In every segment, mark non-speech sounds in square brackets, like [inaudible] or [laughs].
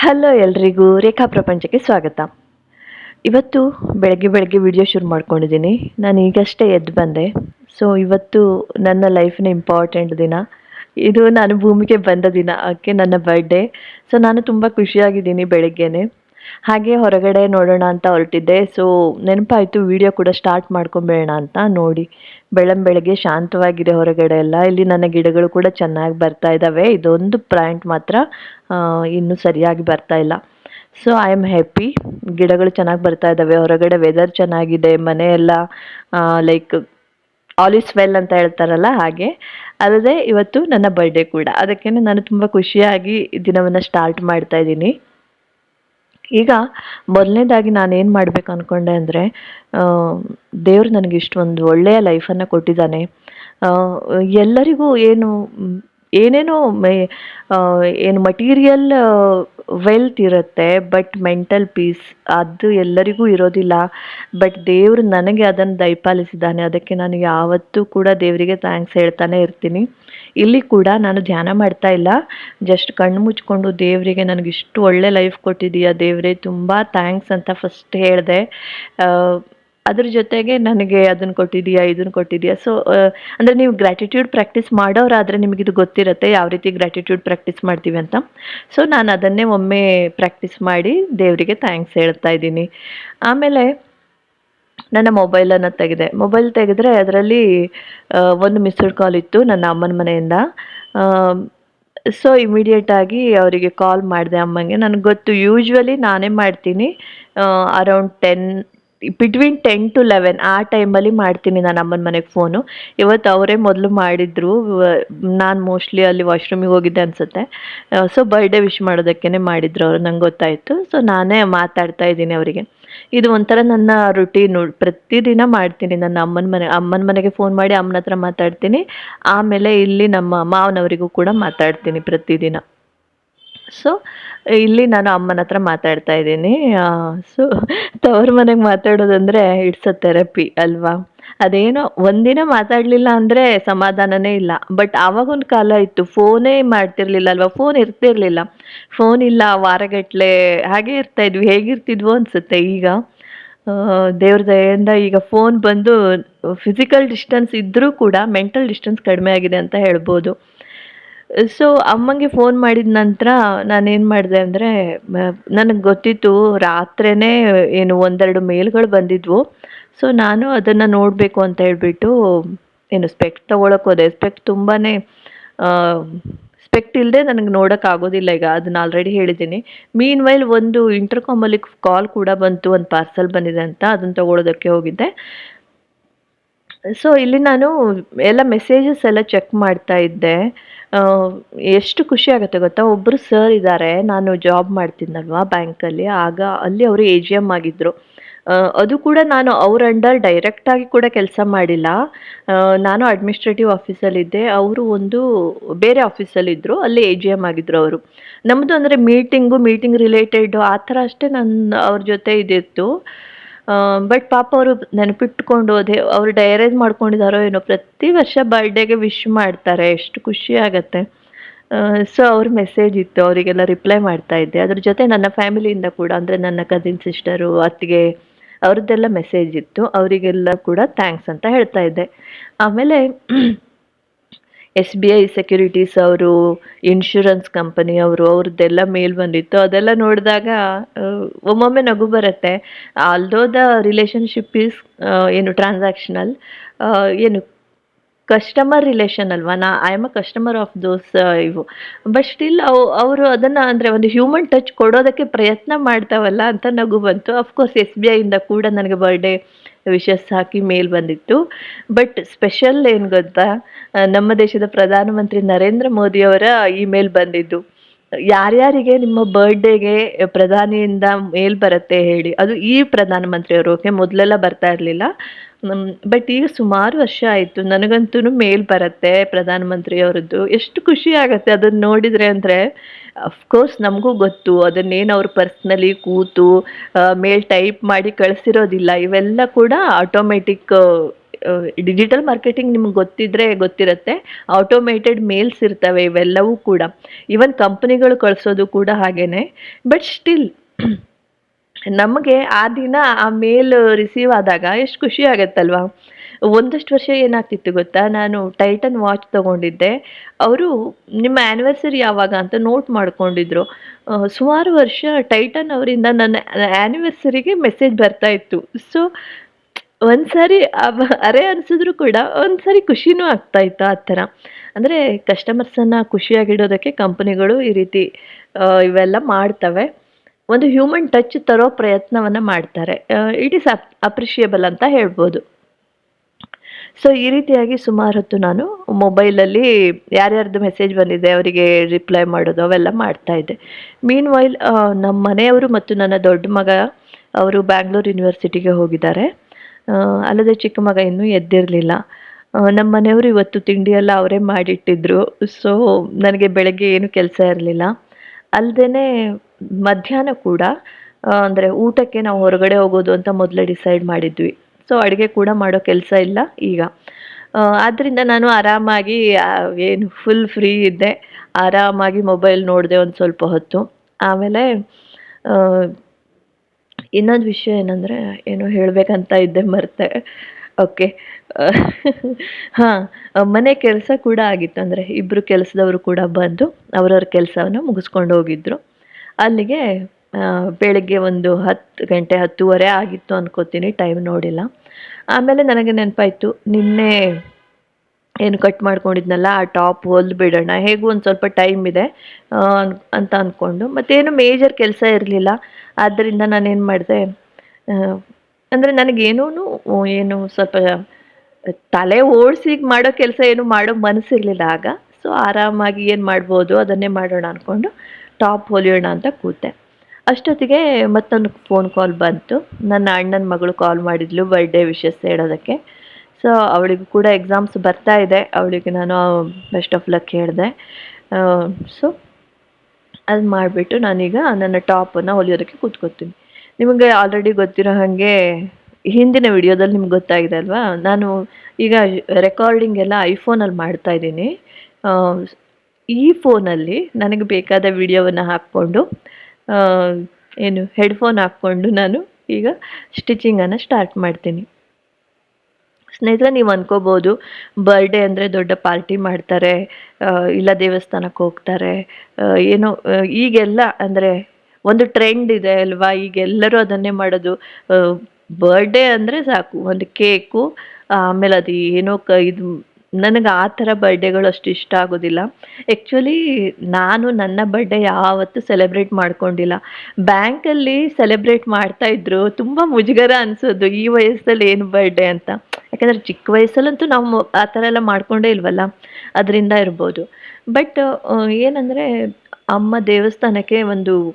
Hello ಎಲ್ರಿಗೂ ರೇಖಾ ಪ್ರಪಂಚಕ್ಕೆ ಸ್ವಾಗತ. ಇವತ್ತು ಬೆಳಗ್ಗೆ ಬೆಳಗ್ಗೆ ವಿಡಿಯೋ ಶುರು ಮಾಡ್ಕೊಂಡಿದ್ದೀನಿ. ನಾನು ಈಗಷ್ಟೇ ಎದ್ದು ಬಂದೆ. ಸೊ ಇವತ್ತು ನನ್ನ ಲೈಫಿನ ಇಂಪಾರ್ಟೆಂಟ್ ದಿನ. ಇದು ನಾನು ಭೂಮಿಗೆ ಬಂದ ದಿನ, ಅದಕ್ಕೆ ನನ್ನ ಬರ್ಡೇ ಸೊ ನಾನು ತುಂಬ ಖುಷಿಯಾಗಿದ್ದೀನಿ ಬೆಳಗ್ಗೆನೆ. ಹಾಗೆ ಹೊರಗಡೆ ನೋಡೋಣ ಅಂತ ಹೊರಟಿದ್ದೆ. ಸೊ ನೆನಪಾಯಿತು ವಿಡಿಯೋ ಕೂಡ ಸ್ಟಾರ್ಟ್ ಮಾಡ್ಕೊಂಬೇಡ ಅಂತ ನೋಡಿ. ಬೆಳಂ ಬೆಳಗ್ಗೆ ಶಾಂತವಾಗಿದೆ ಹೊರಗಡೆ ಎಲ್ಲ. ಇಲ್ಲಿ ನನ್ನ ಗಿಡಗಳು ಕೂಡ ಚೆನ್ನಾಗಿ ಬರ್ತಾ ಇದ್ದಾವೆ ಇದೊಂದು ಪ್ಲ್ಯಾಂಟ್ ಮಾತ್ರ ಇನ್ನೂ ಸರಿಯಾಗಿ ಬರ್ತಾ ಇಲ್ಲ. ಸೊ ಐ ಆಮ್ ಹ್ಯಾಪಿ ಗಿಡಗಳು ಚೆನ್ನಾಗಿ ಬರ್ತಾ ಇದ್ದಾವೆ ಹೊರಗಡೆ ವೆದರ್ ಚೆನ್ನಾಗಿದೆ. ಮನೆ ಎಲ್ಲ ಲೈಕ್ ಆಲ್ ಇಸ್ ವೆಲ್ ಅಂತ ಹೇಳ್ತಾರಲ್ಲ ಹಾಗೆ. ಅಲ್ಲದೆ, ಇವತ್ತು ನನ್ನ ಬರ್ಡೇ ಕೂಡ. ಅದಕ್ಕೆ ನಾನು ತುಂಬ ಖುಷಿಯಾಗಿ ದಿನವನ್ನು ಸ್ಟಾರ್ಟ್ ಮಾಡ್ತಾ ಇದ್ದೀನಿ. ಈಗ ಮೊದಲನೇದಾಗಿ ನಾನು ಏನು ಮಾಡ್ಬೇಕು ಅಂದ್ಕೊಂಡೆ ಅಂದರೆ ದೇವ್ರು ನನಗೆ ಇಷ್ಟೊಂದು ಒಳ್ಳೆಯ ಲೈಫನ್ನು ಕೊಟ್ಟಿದ್ದಾನೆ. ಎಲ್ಲರಿಗೂ ಏನು, ಏನೇನೋ ಮೇ ಏನು ಮಟೀರಿಯಲ್ ವೆಲ್ತ್ ಇರುತ್ತೆ ಬಟ್ ಮೆಂಟಲ್ ಪೀಸ್ ಅದು ಎಲ್ಲರಿಗೂ ಇರೋದಿಲ್ಲ. ಬಟ್ ದೇವರು ನನಗೆ ಅದನ್ನು ದಯಪಾಲಿಸಿದ್ದಾನೆ. ಅದಕ್ಕೆ ನಾನು ಯಾವತ್ತೂ ಕೂಡ ದೇವರಿಗೆ ಥ್ಯಾಂಕ್ಸ್ ಹೇಳ್ತಾನೆ ಇರ್ತೀನಿ. ಇಲ್ಲಿ ಕೂಡ ನಾನು ಧ್ಯಾನ ಮಾಡ್ತಾ ಇಲ್ಲ. ಜಸ್ಟ್ ಕಣ್ಣು ಮುಚ್ಕೊಂಡು ದೇವರಿಗೆ ನನಗೆ ಇಷ್ಟು ಒಳ್ಳೆ ಲೈಫ್ ಕೊಟ್ಟಿದ್ದೀಯಾ ದೇವರೇ, ತುಂಬ ಥ್ಯಾಂಕ್ಸ್ ಅಂತ ಫಸ್ಟ್ ಹೇಳಿದೆ. ಅದ್ರ ಜೊತೆಗೆ ನನಗೆ ಅದನ್ನು ಕೊಟ್ಟಿದೀಯಾ ಇದನ್ನು ಕೊಟ್ಟಿದೀಯಾ ಸೊ ಅಂದರೆ ನೀವು ಗ್ರ್ಯಾಟಿಟ್ಯೂಡ್ ಪ್ರಾಕ್ಟೀಸ್ ಮಾಡೋರಾದರೆ ನಿಮಗೆ ಇದು ಗೊತ್ತಿರುತ್ತೆ ಯಾವ ರೀತಿ ಗ್ರ್ಯಾಟಿಟ್ಯೂಡ್ ಪ್ರಾಕ್ಟೀಸ್ ಮಾಡ್ತೀವಿ ಅಂತ. ಸೊ ನಾನು ಅದನ್ನೇ ಒಮ್ಮೆ ಪ್ರಾಕ್ಟೀಸ್ ಮಾಡಿ ದೇವರಿಗೆ ಥ್ಯಾಂಕ್ಸ್ ಹೇಳ್ತಾ ಇದ್ದೀನಿ. ಆಮೇಲೆ ನನ್ನ ಮೊಬೈಲನ್ನು ತೆಗೆದೆ. ಮೊಬೈಲ್ ತೆಗೆದ್ರೆ ಅದರಲ್ಲಿ ಒಂದು ಮಿಸ್ಡ್ ಕಾಲ್ ಇತ್ತು ನನ್ನ ಅಮ್ಮನ ಮನೆಯಿಂದ. ಸೊ ಇಮಿಡಿಯೇಟ್ ಆಗಿ ಅವರಿಗೆ ಕಾಲ್ ಮಾಡಿದೆ ಅಮ್ಮಂಗೆ. ನನಗೆ ಗೊತ್ತು ಯೂಶ್ವಲಿ ನಾನೇ ಮಾಡ್ತೀನಿ around ten between ten to eleven ಆ ಟೈಮಲ್ಲಿ ಮಾಡ್ತೀನಿ ನಾನು ಅಮ್ಮನ ಮನೆಗೆ ಫೋನು ಇವತ್ತು ಅವರೇ ಮೊದಲು ಮಾಡಿದರು. ನಾನು ಮೋಸ್ಟ್ಲಿ ಅಲ್ಲಿ ವಾಶ್ರೂಮಿಗೆ ಹೋಗಿದ್ದೆ ಅನಿಸುತ್ತೆ. ಸೊ ಬರ್ಡೇ ವಿಶ್ ಮಾಡೋದಕ್ಕೇ ಮಾಡಿದ್ರು ಅವರು. ನಂಗೆ ಗೊತ್ತಾಯಿತು. ಸೊ ನಾನೇ ಮಾತಾಡ್ತಾ ಇದ್ದೀನಿ ಅವರಿಗೆ. ಇದು ಒಂಥರ ನನ್ನ ರುಟೀನು ಪ್ರತಿದಿನ ಮಾಡ್ತೀನಿ. ನನ್ನ ಅಮ್ಮನ ಮನೆ, ಅಮ್ಮನ ಮನೆಗೆ ಫೋನ್ ಮಾಡಿ ಅಮ್ಮನ ಹತ್ರ ಮಾತಾಡ್ತೀನಿ. ಆಮೇಲೆ ಇಲ್ಲಿ ನಮ್ಮ ಮಾವನವರಿಗೂ ಕೂಡ ಮಾತಾಡ್ತೀನಿ ಪ್ರತಿದಿನ. ಸೊ ಇಲ್ಲಿ ನಾನು ಅಮ್ಮನ ಹತ್ರ ಮಾತಾಡ್ತಾ ಇದ್ದೀನಿ. ಸೊ ತವ್ರ ಮನೆಗೆ ಮಾತಾಡೋದಂದ್ರೆ ಇಟ್ಸ್ ಅ ಥೆರಪಿ ಅಲ್ವಾ? ಅದೇನೋ ಒಂದಿನ ಮಾತಾಡಲಿಲ್ಲ ಅಂದರೆ ಸಮಾಧಾನನೇ ಇಲ್ಲ. ಬಟ್ ಆವಾಗೊಂದು ಕಾಲ ಇತ್ತು, ಫೋನೇ ಮಾಡ್ತಿರ್ಲಿಲ್ಲ ಅಲ್ವಾ? ಫೋನ್ ಇರ್ತಿರ್ಲಿಲ್ಲ. ಫೋನ್ ಇಲ್ಲ, ವಾರಗಟ್ಲೆ ಹಾಗೆ ಇರ್ತಾ ಇದ್ವಿ. ಹೇಗಿರ್ತಿದ್ವೋ ಅನಿಸುತ್ತೆ ಈಗ. ದೇವ್ರ ದಯೆಯಿಂದ ಈಗ ಫೋನ್ ಬಂದು ಫಿಸಿಕಲ್ ಡಿಸ್ಟೆನ್ಸ್ ಇದ್ದರೂ ಕೂಡ ಮೆಂಟಲ್ ಡಿಸ್ಟೆನ್ಸ್ ಕಡಿಮೆ ಆಗಿದೆ ಅಂತ ಹೇಳ್ಬೋದು. ಸೊ ಅಮ್ಮಂಗೆ ಫೋನ್ ಮಾಡಿದ ನಂತರ ನಾನೇನು ಮಾಡಿದೆ ಅಂದರೆ ನನಗೆ ಗೊತ್ತಿತ್ತು ರಾತ್ರಿನೇ ಏನು ಒಂದೆರಡು ಮೇಲ್ಗಳು ಬಂದಿದ್ವು. ಸೊ ನಾನು ಅದನ್ನು ನೋಡಬೇಕು ಅಂತ ಹೇಳ್ಬಿಟ್ಟು, ಏನು ಸ್ಪೆಕ್ಟ್ ತೊಗೊಳಕ್ಕೆ ಹೋದೆ. ಸ್ಪೆಕ್ಟ್ ತುಂಬಾ ಸ್ಪೆಕ್ಟ್ ಇಲ್ಲದೆ ನನಗೆ ನೋಡೋಕ್ಕಾಗೋದಿಲ್ಲ ಈಗ, ಅದನ್ನ ಆಲ್ರೆಡಿ ಹೇಳಿದ್ದೀನಿ. ಮೀನ್ ವೈಲ್ ಒಂದು ಇಂಟರ್ಕಾಮಲ್ಲಿ ಕಾಲ್ ಕೂಡ ಬಂತು, ಒಂದು ಪಾರ್ಸಲ್ ಬಂದಿದೆ ಅಂತ ಅದನ್ನು ತೊಗೊಳೋದಕ್ಕೆ ಹೋಗಿದ್ದೆ. ಸೊ ಇಲ್ಲಿ ನಾನು ಎಲ್ಲ ಮೆಸೇಜಸ್ ಎಲ್ಲ ಚೆಕ್ ಮಾಡ್ತಾ ಇದ್ದೆ. ಎಷ್ಟು ಖುಷಿ ಆಗುತ್ತೆ ಗೊತ್ತಾ? ಒಬ್ಬರು ಸರ್ ಇದ್ದಾರೆ ನಾನು ಜಾಬ್ ಮಾಡ್ತಿದ್ದಲ್ವಾ ಬ್ಯಾಂಕಲ್ಲಿ ಆಗ ಅಲ್ಲಿ ಅವರು ಎ ಜಿ ಎಂ ಆಗಿದ್ದರು ಅದು ಕೂಡ ನಾನು ಅವ್ರ ಅಂಡರ್ ಡೈರೆಕ್ಟಾಗಿ ಕೂಡ ಕೆಲಸ ಮಾಡಿಲ್ಲ. ನಾನು ಅಡ್ಮಿನಿಸ್ಟ್ರೇಟಿವ್ ಆಫೀಸಲ್ಲಿದ್ದೆ ಅವರು ಒಂದು ಬೇರೆ ಆಫೀಸಲ್ಲಿದ್ದರು ಅಲ್ಲಿ ಎ ಜಿ ಎಂ ಆಗಿದ್ದರು ಅವರು. ನಮ್ಮದು ಅಂದರೆ ಮೀಟಿಂಗು ಮೀಟಿಂಗ್ ರಿಲೇಟೆಡ್ ಆ ಥರ ಅಷ್ಟೇ ನನ್ನ ಅವ್ರ ಜೊತೆ ಇದಿತ್ತು. ಬಟ್ ಪಾಪ ಅವರು ನೆನಪಿಟ್ಕೊಂಡು ಅದೇ ಅವರು ಡೈರೈಸ್ ಮಾಡ್ಕೊಂಡಿದ್ದಾರೋ ಏನೋ ಪ್ರತಿ ವರ್ಷ ಬರ್ಡೇಗೆ ವಿಶ್ ಮಾಡ್ತಾರೆ, ಎಷ್ಟು ಖುಷಿ ಆಗತ್ತೆ. ಸೊ ಅವ್ರ ಮೆಸೇಜ್ ಇತ್ತು, ಅವರಿಗೆಲ್ಲ ರಿಪ್ಲೈ ಮಾಡ್ತಾ ಇದ್ದೆ. ಅದ್ರ ಜೊತೆ ನನ್ನ ಫ್ಯಾಮಿಲಿಯಿಂದ ಕೂಡ, ಅಂದರೆ ನನ್ನ ಕಸಿನ್ ಸಿಸ್ಟರು ಅತ್ತಿಗೆ ಅವ್ರದ್ದೆಲ್ಲ ಮೆಸೇಜ್ ಇತ್ತು. ಅವರಿಗೆಲ್ಲ ಕೂಡ ಥ್ಯಾಂಕ್ಸ್ ಅಂತ ಹೇಳ್ತಾ ಇದ್ದೆ. ಆಮೇಲೆ ಎಸ್ ಬಿ ಐ ಸೆಕ್ಯೂರಿಟೀಸ್ ಅವರು, ಇನ್ಶೂರೆನ್ಸ್ ಕಂಪನಿ ಅವರು, ಅವ್ರದ್ದೆಲ್ಲ ಮೇಲ್ ಬಂದಿತ್ತು ಅದೆಲ್ಲ ನೋಡಿದಾಗ ಒಮ್ಮೊಮ್ಮೆ ನಗು ಬರುತ್ತೆ. ಆಲ್ದೋ ದ ರಿಲೇಷನ್ಶಿಪ್ ಈಸ್ ಏನು ಟ್ರಾನ್ಸಾಕ್ಷನಲ್ ಏನು ಕಸ್ಟಮರ್ ರಿಲೇಷನ್ ಅಲ್ವಾ? ನಾ I am a customer of those ಇವು. ಬಟ್ ಸ್ಟಿಲ್ ಅವು, ಅವರು ಅದನ್ನು ಅಂದರೆ ಒಂದು ಹ್ಯೂಮನ್ ಟಚ್ ಕೊಡೋದಕ್ಕೆ ಪ್ರಯತ್ನ ಮಾಡ್ತಾವಲ್ಲ ಅಂತ ನಗು ಬಂತು. ಅಫ್ಕೋರ್ಸ್ ಎಸ್ ಬಿ ಐಯಿಂದ ಕೂಡ ನನಗೆ ಬರ್ಡೇ ವಿಶಸ್ ಹಾಕಿ ಮೇಲ್ ಬಂದಿತ್ತು. ಬಟ್ ಸ್ಪೆಷಲ್ ಏನ್ ಗೊತ್ತಾ? ನಮ್ಮ ದೇಶದ ಪ್ರಧಾನಮಂತ್ರಿ ನರೇಂದ್ರ ಮೋದಿಯವರ ಇಮೇಲ್ ಬಂದಿದ್ದು. ಯಾರ್ಯಾರಿಗೆ ನಿಮ್ಮ ಬರ್ಡೇಗೆ ಪ್ರಧಾನಿಯಿಂದ ಮೇಲ್ ಬರುತ್ತೆ ಹೇಳಿ. ಅದು ಈ ಪ್ರಧಾನಮಂತ್ರಿಯವರು ಓಕೆ ಮೊದಲೆಲ್ಲ ಬರ್ತಾ ಇರಲಿಲ್ಲ. ಬಟ್ ಈಗ ಸುಮಾರು ವರ್ಷ ಆಯಿತು. ನನಗಂತೂ ಮೇಲ್ ಬರುತ್ತೆ ಪ್ರಧಾನಮಂತ್ರಿಯವರದ್ದು. ಎಷ್ಟು ಖುಷಿ ಆಗುತ್ತೆ ಅದನ್ನು ನೋಡಿದರೆ ಅಂದರೆ ಅಫ್ಕೋರ್ಸ್ ನಮಗೂ ಗೊತ್ತು. ಅದನ್ನೇನು ಅವ್ರು ಪರ್ಸ್ನಲಿ ಕೂತು ಮೇಲ್ ಟೈಪ್ ಮಾಡಿ ಕಳಿಸಿರೋದಿಲ್ಲ. ಇವೆಲ್ಲ ಕೂಡ ಆಟೋಮೆಟಿಕ್ ಡಿಜಿಟಲ್ ಮಾರ್ಕೆಟಿಂಗ್ ನಿಮ್ಗೆ ಗೊತ್ತಿದ್ರೆ ಗೊತ್ತಿರುತ್ತೆ. ಆಟೋಮೇಟೆಡ್ ಮೇಲ್ಸ್ ಇರ್ತವೆ ಇವೆಲ್ಲವೂ ಕೂಡ. ಈವನ್ ಕಂಪ್ನಿಗಳು ಕಳಿಸೋದು ಕೂಡ ಹಾಗೇನೆ. ಬಟ್ ಸ್ಟಿಲ್ ನಮಗೆ ಆ ದಿನ ಆ ಮೇಲ್ ರಿಸೀವ್ ಆದಾಗ ಎಷ್ಟು ಖುಷಿ ಆಗತ್ತಲ್ವಾ? ಒಂದಷ್ಟು ವರ್ಷ ಏನಾಗ್ತಿತ್ತು ಗೊತ್ತಾ? ನಾನು ಟೈಟನ್ ವಾಚ್ ತಗೊಂಡಿದ್ದೆ. ಅವರು ನಿಮ್ಮ ಆ್ಯನಿವರ್ಸರಿ ಯಾವಾಗ ಅಂತ ನೋಟ್ ಮಾಡ್ಕೊಂಡಿದ್ರು. ಸುಮಾರು ವರ್ಷ ಟೈಟನ್ ಅವರಿಂದ ನನ್ನ ಆ್ಯನಿವರ್ಸರಿಗೆ ಮೆಸೇಜ್ ಬರ್ತಾ ಇತ್ತು. ಸೊ ಒಂದ್ಸಾರಿ ಅರೆ ಅನಿಸಿದ್ರು ಕೂಡ ಒಂದ್ಸಾರಿ ಖುಷಿನೂ ಆಗ್ತಾ ಇತ್ತು ಆ ಥರ. ಅಂದರೆ ಕಸ್ಟಮರ್ಸನ್ನು ಖುಷಿಯಾಗಿಡೋದಕ್ಕೆ ಕಂಪ್ನಿಗಳು ಈ ರೀತಿ ಇವೆಲ್ಲ ಮಾಡ್ತವೆ. ಒಂದು ಹ್ಯೂಮನ್ ಟಚ್ ತರೋ ಪ್ರಯತ್ನವನ್ನು ಮಾಡ್ತಾರೆ. ಇಟ್ ಈಸ್ ಅಪ್ರಿಷಿಯೇಬಲ್ ಅಂತ ಹೇಳ್ಬೋದು. ಸೊ ಈ ರೀತಿಯಾಗಿ ಸುಮಾರು ಹೊತ್ತು ನಾನು ಮೊಬೈಲಲ್ಲಿ ಯಾರ್ಯಾರ್ದು ಮೆಸೇಜ್ ಬಂದಿದೆ, ಅವರಿಗೆ ರಿಪ್ಲೈ ಮಾಡೋದು, ಅವೆಲ್ಲ ಮಾಡ್ತಾ ಇದ್ದೆ. ಮೀನ್ ವೈಲ್ ನಮ್ಮ ಮನೆಯವರು ಮತ್ತು ನನ್ನ ದೊಡ್ಡ ಮಗ, ಅವರು ಬ್ಯಾಂಗ್ಳೂರು ಯೂನಿವರ್ಸಿಟಿಗೆ ಹೋಗಿದ್ದಾರೆ. ಅಲ್ಲದೆ ಚಿಕ್ಕ ಮಗ ಇನ್ನೂ ಎದ್ದಿರಲಿಲ್ಲ. ನಮ್ಮ ಮನೆಯವರು ಇವತ್ತು ತಿಂಡಿ ಎಲ್ಲ ಅವರೇ ಮಾಡಿಟ್ಟಿದ್ರು. ಸೊ ನನಗೆ ಬೆಳಗ್ಗೆ ಏನು ಕೆಲಸ ಇರಲಿಲ್ಲ. ಅಲ್ಲದೆ ಮಧ್ಯಾಹ್ನ ಕೂಡ ಅಂದರೆ ಊಟಕ್ಕೆ ನಾವು ಹೊರಗಡೆ ಹೋಗೋದು ಅಂತ ಮೊದಲೇ ಡಿಸೈಡ್ ಮಾಡಿದ್ವಿ. ಸೊ ಅಡುಗೆ ಕೂಡ ಮಾಡೋ ಕೆಲಸ ಇಲ್ಲ ಈಗ. ಆದ್ದರಿಂದ ನಾನು ಆರಾಮಾಗಿ ಏನು ಫುಲ್ ಫ್ರೀ ಇದ್ದೆ. ಆರಾಮಾಗಿ ಮೊಬೈಲ್ ನೋಡಿದೆ ಒಂದು ಸ್ವಲ್ಪ ಹೊತ್ತು. ಆಮೇಲೆ ಇನ್ನೊಂದು ವಿಷಯ ಏನಂದರೆ, ಏನೋ ಹೇಳಬೇಕಂತ ಇದ್ದೆ ಮರ್ತೆ. ಓಕೆ. ಹಾಂ, ಮನೆ ಕೆಲಸ ಕೂಡ ಆಗಿತ್ತು. ಅಂದರೆ ಇಬ್ಬರು ಕೆಲಸದವರು ಕೂಡ ಬಂದು ಅವರವ್ರ ಕೆಲಸವನ್ನು ಮುಗಿಸ್ಕೊಂಡು ಹೋಗಿದ್ರು. ಅಲ್ಲಿಗೆ ಬೆಳಗ್ಗೆ ಒಂದು ಹತ್ತು ಗಂಟೆ ಹತ್ತೂವರೆ ಆಗಿತ್ತು ಅಂದ್ಕೋತೀನಿ ಟೈಮ್ ನೋಡಿಲ್ಲ. ಆಮೇಲೆ ನನಗೆ ನೆನಪಾಯಿತು, ನಿನ್ನೆ ಏನು ಕಟ್ ಮಾಡ್ಕೊಂಡಿದ್ನಲ್ಲ, ಆ ಟಾಪ್ ಹೊಲ್ದು ಬಿಡೋಣ, ಹೇಗೂ ಒಂದು ಸ್ವಲ್ಪ ಟೈಮ್ ಇದೆ ಅಂತ ಅಂದ್ಕೊಂಡು ಮತ್ತೇನು ಮೇಜರ್ ಕೆಲಸ ಇರಲಿಲ್ಲ. ಆದ್ದರಿಂದ ನಾನೇನು ಮಾಡಿದೆ ಅಂದರೆ ನನಗೇನೂ ಏನು ಸ್ವಲ್ಪ ತಲೆ ಓಡಿಸಿ ಮಾಡೋ ಕೆಲಸ ಏನು ಮಾಡೋ ಮನಸ್ಸಿರಲಿಲ್ಲ ಆಗ. ಸೊ ಆರಾಮಾಗಿ ಏನು ಮಾಡ್ಬೋದು, ಅದನ್ನೇ ಮಾಡೋಣ ಅಂದ್ಕೊಂಡು ಟಾಪ್ ಹೊಲಿಯೋಣ ಅಂತ ಕೂತೆ. ಅಷ್ಟೊತ್ತಿಗೆ ಮತ್ತೊಂದು ಫೋನ್ ಕಾಲ್ ಬಂತು. ನನ್ನ ಅಣ್ಣನ ಮಗಳು ಕಾಲ್ ಮಾಡಿದ್ಲು ಬರ್ಡೇ ವಿಶಸ್ ಹೇಳೋದಕ್ಕೆ. ಸೊ ಅವಳಿಗೂ ಕೂಡ ಎಕ್ಸಾಮ್ಸ್ ಬರ್ತಾ ಇದೆ. ಅವಳಿಗೆ ನಾನು ಬೆಸ್ಟ್ ಆಫ್ ಲಕ್ ಹೇಳಿದೆ. ಸೊ ಅದು ಮಾಡಿಬಿಟ್ಟು ನಾನೀಗ ನನ್ನ ಟಾಪನ್ನು ಹೊಲಿಯೋದಕ್ಕೆ ಕೂತ್ಕೋತೀನಿ. ನಿಮಗೆ ಆಲ್ರೆಡಿ ಗೊತ್ತಿರೋ ಹಾಗೆ ಹಿಂದಿನ ವಿಡಿಯೋದಲ್ಲಿ ನಿಮ್ಗೆ ಗೊತ್ತಾಗಿದೆ ಅಲ್ವಾ? ನಾನು ಈಗ ರೆಕಾರ್ಡಿಂಗ್ ಎಲ್ಲ ಐಫೋನಲ್ಲಿ ಮಾಡ್ತಾ ಇದ್ದೀನಿ. ಈ ಫೋನಲ್ಲಿ ನನಗೆ ಬೇಕಾದ ವಿಡಿಯೋವನ್ನು ಹಾಕ್ಕೊಂಡು ಏನು ಹೆಡ್ಫೋನ್ ಹಾಕ್ಕೊಂಡು ನಾನು ಈಗ ಸ್ಟಿಚಿಂಗನ್ನು ಸ್ಟಾರ್ಟ್ ಮಾಡ್ತೀನಿ. ಸ್ನೇಹಿತರೆ, ನೀವು ಅಂದ್ಕೋಬೋದು ಬರ್ಡೇ ಅಂದರೆ ದೊಡ್ಡ ಪಾರ್ಟಿ ಮಾಡ್ತಾರೆ ಇಲ್ಲ ದೇವಸ್ಥಾನಕ್ಕೆ ಹೋಗ್ತಾರೆ ಏನೋ ಈಗೆಲ್ಲ ಅಂದರೆ ಒಂದು ಟ್ರೆಂಡ್ ಇದೆ ಅಲ್ವಾ? ಈಗೆಲ್ಲರೂ ಅದನ್ನೇ ಮಾಡೋದು. ಬರ್ಡೇ ಅಂದರೆ ಸಾಕು, ಒಂದು ಕೇಕು ಆಮೇಲೆ ಅದು ಏನೋ ಕ, ಇದು ನನಗೆ ಆ ಥರ ಬರ್ಡೇಗಳು ಅಷ್ಟು ಇಷ್ಟ ಆಗೋದಿಲ್ಲ. ಆ್ಯಕ್ಚುಲಿ ನಾನು ನನ್ನ ಬರ್ಡೇ ಯಾವತ್ತೂ ಸೆಲೆಬ್ರೇಟ್ ಮಾಡ್ಕೊಂಡಿಲ್ಲ. ಬ್ಯಾಂಕಲ್ಲಿ ಸೆಲೆಬ್ರೇಟ್ ಮಾಡ್ತಾ ಇದ್ರು, ತುಂಬ ಮುಜುಗರ ಅನಿಸೋದು, ಈ ವಯಸ್ಸಲ್ಲಿ ಏನು ಬರ್ಡೇ ಅಂತ. ಯಾಕಂದರೆ ಚಿಕ್ಕ ವಯಸ್ಸಲ್ಲಂತೂ ನಾವು ಆ ಥರ ಎಲ್ಲ ಮಾಡ್ಕೊಂಡೇ ಇಲ್ವಲ್ಲ? ಅದರಿಂದ ಇರ್ಬೋದು. ಬಟ್ ಏನಂದರೆ, ಅಮ್ಮ ದೇವಸ್ಥಾನಕ್ಕೆ ಒಂದು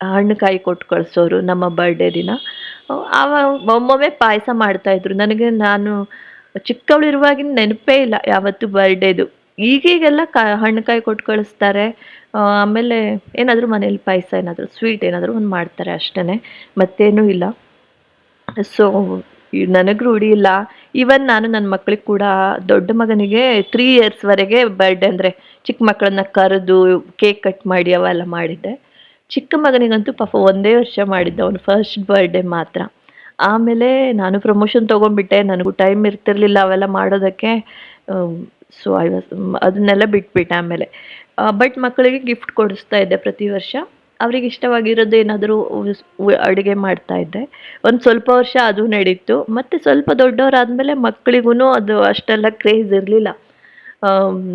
ಹಣ್ಣು ಕಾಯಿ ಕೊಟ್ಟು ಕಳಿಸೋರು ನಮ್ಮ ಬರ್ಡೇ ದಿನ. ಆವಾಗ ಒಮ್ಮೊಮ್ಮೆ ಪಾಯಸ ಮಾಡ್ತಾಯಿದ್ರು ನನಗೆ ನಾನು ಚಿಕ್ಕವಳಿರುವಾಗಿನ ನೆನಪೇ ಇಲ್ಲ ಯಾವತ್ತು ಬರ್ಡೇದು ಈಗೀಗೆಲ್ಲ ಕ ಹಣ್ಣು ಕಾಯಿ ಕೊಟ್ಟು ಕಳಿಸ್ತಾರೆ ಆಮೇಲೆ ಏನಾದರೂ ಮನೇಲಿ ಪಾಯಸ ಏನಾದರೂ ಸ್ವೀಟ್ ಏನಾದರೂ ಒಂದು ಮಾಡ್ತಾರೆ ಅಷ್ಟೇ ಮತ್ತೇನೂ ಇಲ್ಲ. ಸೊ ನನಗೆ ರೂಢಿ ಇಲ್ಲ. ಈವನ್ ನಾನು ನನ್ನ ಮಕ್ಕಳಿಗೆ ಕೂಡ ದೊಡ್ಡ ಮಗನಿಗೆ ತ್ರೀ ಇಯರ್ಸ್ವರೆಗೆ ಬರ್ಡೇ ಅಂದರೆ ಚಿಕ್ಕ ಮಕ್ಕಳನ್ನ ಕರೆದು ಕೇಕ್ ಕಟ್ ಮಾಡಿ ಅವೆಲ್ಲ ಮಾಡಿದ್ದೆ. ಚಿಕ್ಕ ಮಗನಿಗಂತೂ ಪಾಪ ಒಂದೇ ವರ್ಷ ಮಾಡಿದ್ದೆ ಅವನು ಫಸ್ಟ್ ಬರ್ಡೇ ಮಾತ್ರ. ಆಮೇಲೆ ನಾನು ಪ್ರಮೋಷನ್ ತೊಗೊಂಡ್ಬಿಟ್ಟೆ, ನನಗೂ ಟೈಮ್ ಇರ್ತಿರ್ಲಿಲ್ಲ ಅವೆಲ್ಲ ಮಾಡೋದಕ್ಕೆ. ಸೊ ಐ ವಾಸ್ ಅದನ್ನೆಲ್ಲ ಬಿಟ್ಬಿಟ್ಟೆ ಆಮೇಲೆ. ಬಟ್ ಮಕ್ಕಳಿಗೆ ಗಿಫ್ಟ್ ಕೊಡಿಸ್ತಾ ಇದ್ದೆ ಪ್ರತಿ ವರ್ಷ. ಅವ್ರಿಗೆ ಇಷ್ಟವಾಗಿರೋದು ಏನಾದರೂ ಅಡುಗೆ ಮಾಡ್ತಾ ಇದ್ದೆ. ಒಂದು ಸ್ವಲ್ಪ ವರ್ಷ ಅದು ನಡೀತು. ಮತ್ತು ಸ್ವಲ್ಪ ದೊಡ್ಡವರಾದಮೇಲೆ ಮಕ್ಕಳಿಗೂ ಅದು ಅಷ್ಟೆಲ್ಲ ಕ್ರೇಜ್ ಇರಲಿಲ್ಲ.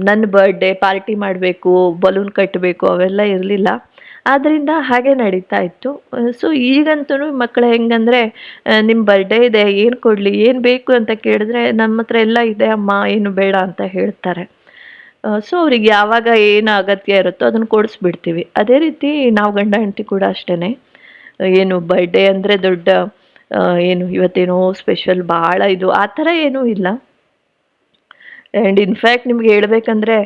ನನ್ನ ಬರ್ಡೇ ಪಾರ್ಟಿ ಮಾಡಬೇಕು ಬಲೂನ್ ಕಟ್ಟಬೇಕು ಅವೆಲ್ಲ ಇರಲಿಲ್ಲ. ಆದ್ದರಿಂದ ಹಾಗೆ ನಡೀತಾ ಇತ್ತು. ಸೊ ಈಗಂತೂ ಮಕ್ಕಳು ಹೆಂಗಂದರೆ ನಿಮ್ಮ ಬರ್ಡೇ ಇದೆ, ಏನು ಕೊಡಲಿ, ಏನು ಬೇಕು ಅಂತ ಕೇಳಿದ್ರೆ ನಮ್ಮ ಹತ್ರ ಎಲ್ಲ ಇದೆ, ಅಮ್ಮ, ಏನು ಬೇಡ ಅಂತ ಹೇಳ್ತಾರೆ. ಸೊ ಅವ್ರಿಗೆ ಯಾವಾಗ ಏನು ಅಗತ್ಯ ಇರುತ್ತೋ ಅದನ್ನು ಕೊಡಿಸ್ಬಿಡ್ತೀವಿ. ಅದೇ ರೀತಿ ನಾವು ಗಂಡ ಹೆಂಡತಿ ಕೂಡ ಅಷ್ಟೇ ಏನು ಬರ್ಡೇ ಅಂದರೆ ದೊಡ್ಡ ಏನು ಇವತ್ತೇನೋ ಸ್ಪೆಷಲ್ ಭಾಳ ಇದು, ಆ ಥರ ಏನೂ ಇಲ್ಲ. ಆ್ಯಂಡ್ ಇನ್ಫ್ಯಾಕ್ಟ್ ನಿಮ್ಗೆ ಹೇಳ್ಬೇಕಂದ್ರೆ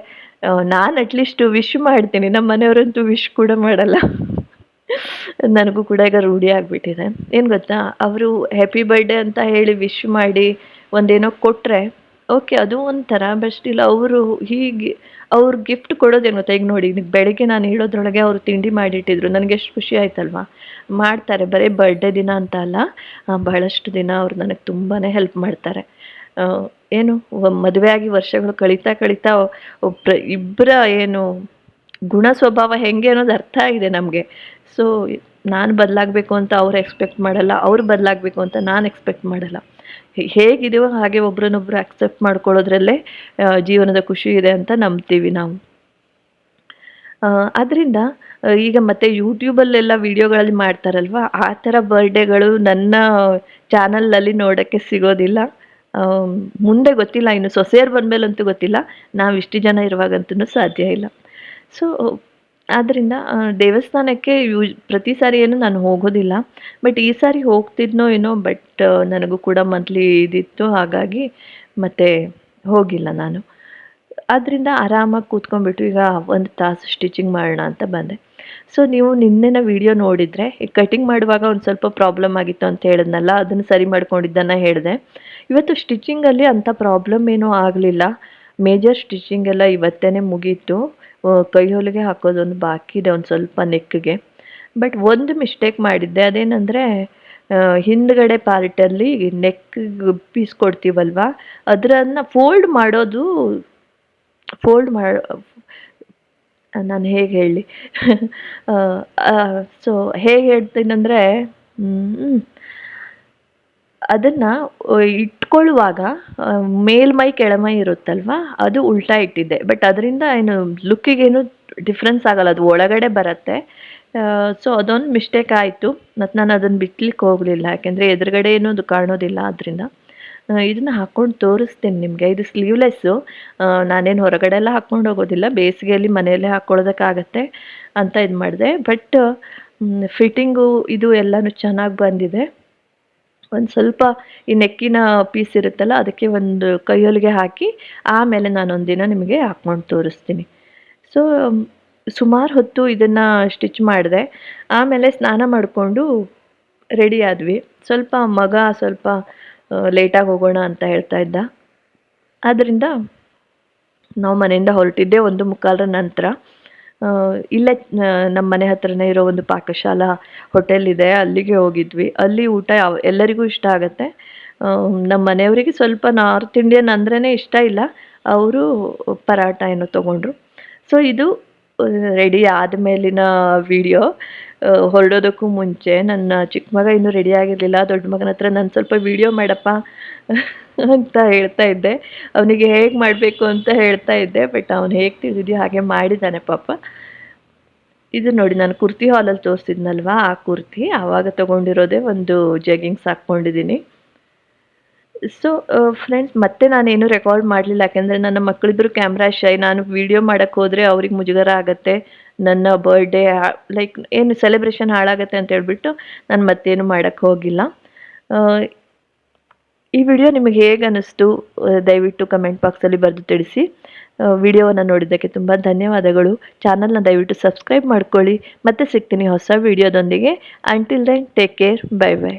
ನಾನು ಅಟ್ಲೀಸ್ಟ್ ವಿಶ್ ಮಾಡ್ತೀನಿ. ನಮ್ಮ ಮನೆಯವರಂತೂ ವಿಶ್ ಕೂಡ ಮಾಡಲ್ಲ. ನನಗೂ ಕೂಡ ಈಗ ರೂಢಿ ಆಗಿಬಿಟ್ಟಿದೆ. ಏನು ಗೊತ್ತಾ? ಅವರು ಹ್ಯಾಪಿ ಬರ್ಡೇ ಅಂತ ಹೇಳಿ ವಿಶ್ ಮಾಡಿ ಒಂದೇನೋ ಕೊಟ್ಟರೆ ಓಕೆ ಅದು ಒಂಥರ ಬಟ್ ಇಲ್ಲ ಅವರು ಹೀಗೆ, ಅವ್ರು ಗಿಫ್ಟ್ ಕೊಡೋದೇನು ಗೊತ್ತಾ? ಈಗ ನೋಡಿ ಈಗ ಬೆಳಗ್ಗೆ ನಾನು ಹೇಳೋದ್ರೊಳಗೆ ಅವರು ತಿಂಡಿ ಮಾಡಿಟ್ಟಿದ್ರು. ನನಗೆ ಎಷ್ಟು ಖುಷಿ ಆಯ್ತಲ್ವಾ? ಮಾಡ್ತಾರೆ. ಬರೀ ಬರ್ಡೇ ದಿನ ಅಂತ ಅಲ್ಲ ಬಹಳಷ್ಟು ದಿನ ಅವ್ರು ನನಗೆ ತುಂಬಾ ಹೆಲ್ಪ್ ಮಾಡ್ತಾರೆ. ಏನು ಮದುವೆ ಆಗಿ ವರ್ಷಗಳು ಕಳೀತಾ ಕಳೀತಾ ಒಬ್ಬರ ಇಬ್ಬರ ಏನು ಗುಣ ಸ್ವಭಾವ ಹೆಂಗೆ ಅನ್ನೋದು ಅರ್ಥ ಆಗಿದೆ ನಮಗೆ. ಸೊ ನಾನು ಬದಲಾಗಬೇಕು ಅಂತ ಅವ್ರು ಎಕ್ಸ್ಪೆಕ್ಟ್ ಮಾಡಲ್ಲ, ಅವ್ರು ಬದಲಾಗಬೇಕು ಅಂತ ನಾನು ಎಕ್ಸ್ಪೆಕ್ಟ್ ಮಾಡಲ್ಲ. ಹೇಗಿದೆಯೋ ಹಾಗೆ ಒಬ್ರನ್ನೊಬ್ರು ಅಕ್ಸೆಪ್ಟ್ ಮಾಡ್ಕೊಳ್ಳೋದ್ರಲ್ಲೇ ಜೀವನದ ಖುಷಿ ಇದೆ ಅಂತ ನಂಬ್ತೀವಿ ನಾವು. ಅದರಿಂದ ಈಗ ಮತ್ತೆ ಯೂಟ್ಯೂಬಲ್ಲೆಲ್ಲ ವಿಡಿಯೋಗಳಲ್ಲಿ ಮಾಡ್ತಾರಲ್ವ? ಆ ಥರ ಬರ್ಡೇಗಳು ನನ್ನ ಚಾನಲಲ್ಲಿ ನೋಡೋಕ್ಕೆ ಸಿಗೋದಿಲ್ಲ. ಮುಂದೆ ಗೊತ್ತಿಲ್ಲ, ಇನ್ನು ಸೊಸೆಯರು ಬಂದಮೇಲಂತೂ ಗೊತ್ತಿಲ್ಲ. ನಾವು ಇಷ್ಟು ಜನ ಇರುವಾಗಂತೂ ಸಾಧ್ಯ ಇಲ್ಲ. ಸೊ ಆದ್ದರಿಂದ ದೇವಸ್ಥಾನಕ್ಕೆ ಯೂಸ್ ಪ್ರತಿ ಸಾರಿ ಏನು ನಾನು ಹೋಗೋದಿಲ್ಲ. ಬಟ್ ಈ ಸಾರಿ ಹೋಗ್ತಿದ್ನೋ ಏನೋ ಬಟ್ ನನಗೂ ಕೂಡ ಮಂತ್ಲಿ ಇದಿತ್ತು, ಹಾಗಾಗಿ ಮತ್ತೆ ಹೋಗಿಲ್ಲ ನಾನು. ಆದ್ದರಿಂದ ಆರಾಮಾಗಿ ಕೂತ್ಕೊಂಡ್ಬಿಟ್ಟು ಈಗ ಒಂದು ತಾಸು ಸ್ಟಿಚಿಂಗ್ ಮಾಡೋಣ ಅಂತ ಬಂದೆ. ಸೊ ನೀವು ನಿನ್ನೆನ ವಿಡಿಯೋ ನೋಡಿದರೆ ಕಟಿಂಗ್ ಮಾಡುವಾಗ ಒಂದು ಸ್ವಲ್ಪ ಪ್ರಾಬ್ಲಮ್ ಆಗಿತ್ತು ಅಂತ ಹೇಳಿದ್ನಲ್ಲ, ಅದನ್ನು ಸರಿ ಮಾಡ್ಕೊಂಡಿದ್ದನ್ನು ಹೇಳಿದೆ. ಇವತ್ತು ಸ್ಟಿಚಿಂಗಲ್ಲಿ ಅಂಥ ಪ್ರಾಬ್ಲಮ್ ಏನೂ ಆಗಲಿಲ್ಲ. ಮೇಜರ್ ಸ್ಟಿಚಿಂಗ್ ಎಲ್ಲ ಇವತ್ತೇ ಮುಗೀತು. ಕೈ ಹೊಲಿಗೆ ಹಾಕೋದೊಂದು ಬಾಕಿ ಇದೆ ಒಂದು ಸ್ವಲ್ಪ ನೆಕ್ಗೆ ಬಟ್ ಒಂದು ಮಿಸ್ಟೇಕ್ ಮಾಡಿದ್ದೆ. ಅದೇನೆಂದರೆ ಹಿಂದ್ಗಡೆ ಪಾರ್ಟಲ್ಲಿ ನೆಕ್ ಪೀಸ್ ಕೊಡ್ತೀವಲ್ವ? ಅದರನ್ನು ಫೋಲ್ಡ್ ಮಾಡೋದು ಫೋಲ್ಡ್ ಮಾಡಿ ನಾನು ಹೇಗೆ ಹೇಳಿ? [laughs] ಸೊ ಹೇಗೆ ಹೇಳ್ತೀನಂದರೆ ಅದನ್ನು ಇಟ್ಕೊಳ್ಳುವಾಗ ಮೇಲ್ಮೈ ಕೆಳಮೈ ಇರುತ್ತಲ್ವಾ, ಅದು ಉಲ್ಟಾ ಇಟ್ಟಿದ್ದೆ. ಬಟ್ ಅದರಿಂದ ಏನು ಲುಕ್ಕಿಗೇನು ಡಿಫ್ರೆನ್ಸ್ ಆಗಲ್ಲ, ಅದು ಒಳಗಡೆ ಬರುತ್ತೆ. ಸೊ ಅದೊಂದು ಮಿಸ್ಟೇಕ್ ಆಯಿತು. ಮತ್ತು ನಾನು ಅದನ್ನು ಬಿಟ್ಲಿಕ್ಕೆ ಹೋಗಲಿಲ್ಲ. ಯಾಕೆಂದರೆ ಎದುರುಗಡೆ ಏನೂ ಅದು ಕಾಣೋದಿಲ್ಲ ಅದರಿಂದ ಇದನ್ನು ಹಾಕ್ಕೊಂಡು ತೋರಿಸ್ತೇನೆ ನಿಮಗೆ. ಇದು ಸ್ಲೀವ್ಲೆಸ್ಸು ನಾನೇನು ಹೊರಗಡೆ ಎಲ್ಲ ಹಾಕ್ಕೊಂಡು ಹೋಗೋದಿಲ್ಲ. ಬೇಸಿಗೆಯಲ್ಲಿ ಮನೆಯಲ್ಲೇ ಹಾಕ್ಕೊಳ್ಳೋದಕ್ಕಾಗತ್ತೆ ಅಂತ ಇದು ಮಾಡಿದೆ ಬಟ್ ಫಿಟ್ಟಿಂಗು ಇದು ಎಲ್ಲನೂ ಚೆನ್ನಾಗಿ ಬಂದಿದೆ. ಒಂದು ಸ್ವಲ್ಪ ಈ ನೆಕ್ಕಿನ ಪೀಸ್ ಇರುತ್ತಲ್ಲ, ಅದಕ್ಕೆ ಒಂದು ಕೈಯೊಲಿಗೆ ಹಾಕಿ, ಆಮೇಲೆ ನಾನೊಂದಿನ ನಿಮಗೆ ಹಾಕ್ಕೊಂಡು ತೋರಿಸ್ತೀನಿ. ಸೊ ಸುಮಾರು ಹೊತ್ತು ಇದನ್ನು ಸ್ಟಿಚ್ ಮಾಡಿದೆ. ಆಮೇಲೆ ಸ್ನಾನ ಮಾಡಿಕೊಂಡು ರೆಡಿ ಆದ್ವಿ. ಸ್ವಲ್ಪ ಮಗ ಸ್ವಲ್ಪ ಲೇಟಾಗಿ ಹೋಗೋಣ ಅಂತ ಹೇಳ್ತಾ ಇದ್ದ. ಆದ್ದರಿಂದ ನಾವು ಮನೆಯಿಂದ ಹೊರಟಿದ್ದೆ ಒಂದು ಮುಕ್ಕಾಲರ ನಂತರ. ಇಲ್ಲೇ ನಮ್ಮ ಮನೆ ಹತ್ರನೇ ಇರೋ ಒಂದು ಪಾಕಶಾಲಾ ಹೋಟೆಲ್ ಇದೆ, ಅಲ್ಲಿಗೆ ಹೋಗಿದ್ವಿ. ಅಲ್ಲಿ ಊಟ ಯಾವ, ಎಲ್ಲರಿಗೂ ಇಷ್ಟ ಆಗುತ್ತೆ. ನಮ್ಮ ಮನೆಯವರಿಗೆ ಸ್ವಲ್ಪ ನಾರ್ತ್ ಇಂಡಿಯನ್ ಅಂದ್ರೇ ಇಷ್ಟ ಇಲ್ಲ. ಅವರು ಪರಾಟ ಏನೋ ತೊಗೊಂಡ್ರು. ಸೊ ಇದು ರೆಡಿ ಆದಮೇಲಿನ ವಿಡಿಯೋ ಹೊರಡೋದಕ್ಕೂ ಮುಂಚೆ ನನ್ನ ಚಿಕ್ಕ ಮಗ ಇನ್ನೂ ರೆಡಿ ಆಗಿರಲಿಲ್ಲ, ದೊಡ್ಡ ಮಗನ ಹತ್ರ ನಾನು ಸ್ವಲ್ಪ ವಿಡಿಯೋ ಮಾಡಪ್ಪ ಅಂತ ಹೇಳ್ತಾ ಇದ್ದೆ. ಅವನಿಗೆ ಹೇಗೆ ಮಾಡಬೇಕು ಅಂತ ಹೇಳ್ತಾ ಇದ್ದೆ ಬಟ್ ಅವನು ಹೇಗೆ ತಿಳಿದಿದೆಯೋ ಹಾಗೆ ಮಾಡಿದ್ದಾನೆ ಪಾಪ. ಇದು ನೋಡಿ, ನಾನು ಕುರ್ತಿ ಹಾಲಲ್ಲಿ ತೋರಿಸಿದ್ನಲ್ವಾ, ಆ ಕುರ್ತಿ ಆವಾಗ ತೊಗೊಂಡಿರೋದೇ ಒಂದು ಜಗ್ಗಿಂಗ್ಸ್ ಹಾಕ್ಕೊಂಡಿದ್ದೀನಿ. ಸೊ ಫ್ರೆಂಡ್ಸ್ ಮತ್ತೆ ನಾನೇನು ರೆಕಾರ್ಡ್ ಮಾಡಲಿಲ್ಲ. ಯಾಕೆಂದರೆ ನನ್ನ ಮಕ್ಕಳಿದ್ರು ಕ್ಯಾಮ್ರಾ ಶೈ ನಾನು ವಿಡಿಯೋ ಮಾಡೋಕ್ಕೆ ಹೋದರೆ ಅವ್ರಿಗೆ ಮುಜುಗರ ಆಗುತ್ತೆ. ನನ್ನ ಬರ್ಡೇ ಲೈಕ್ ಏನು ಸೆಲೆಬ್ರೇಷನ್ ಹಾಳಾಗತ್ತೆ ಅಂತ ಹೇಳ್ಬಿಟ್ಟು ನಾನು ಮತ್ತೇನು ಮಾಡೋಕ್ಕೆ ಹೋಗಿಲ್ಲ. ಈ ವಿಡಿಯೋ ನಿಮಗೆ ಹೇಗೆ ಅನ್ನಿಸ್ತು ದಯವಿಟ್ಟು ಕಮೆಂಟ್ ಬಾಕ್ಸಲ್ಲಿ ಬರೆದು ತಿಳಿಸಿ. ವಿಡಿಯೋವನ್ನು ನೋಡಿದ್ದಕ್ಕೆ ತುಂಬ ಧನ್ಯವಾದಗಳು. ಚಾನಲ್ನ ದಯವಿಟ್ಟು ಸಬ್ಸ್ಕ್ರೈಬ್ ಮಾಡ್ಕೊಳ್ಳಿ. ಮತ್ತೆ ಸಿಗ್ತೀನಿ ಹೊಸ ವಿಡಿಯೋದೊಂದಿಗೆ until then take care bye bye